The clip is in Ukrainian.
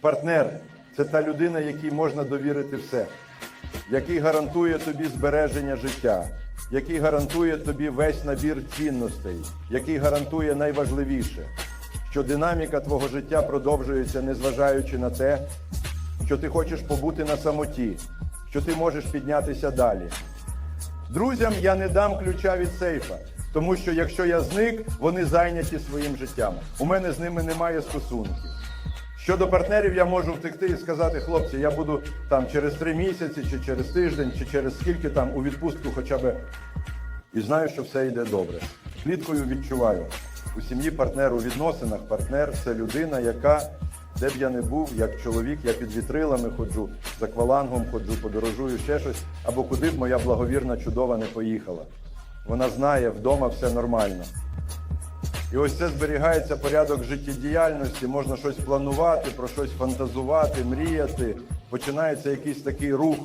Партнер це та людина, якій можна довірити все, який гарантує тобі збереження життя, який гарантує тобі весь набір цінностей, який гарантує найважливіше, що динаміка твого життя продовжується, незважаючи на те, що ти хочеш побути на самоті, що ти можеш піднятися далі. Друзям я не дам ключа від сейфа, тому що якщо я зник, вони зайняті своїм життям. У мене з ними немає стосунків. Щодо партнерів, я можу втекти і сказати, хлопці, я буду там через три місяці, чи через тиждень, чи через скільки там у відпустку хоча б і знаю, що все йде добре. Кліткою відчуваю. У сім'ї партнер у відносинах партнер це людина, яка, де б я не був, як чоловік, я під вітрилами ходжу, за аквалангом ходжу, подорожую ще щось, або куди б моя благовірна чудова не поїхала. Вона знає, вдома все нормально. І ось це зберігається порядок життєдіяльності, можна щось планувати, про щось фантазувати, мріяти. Починається якийсь такий рух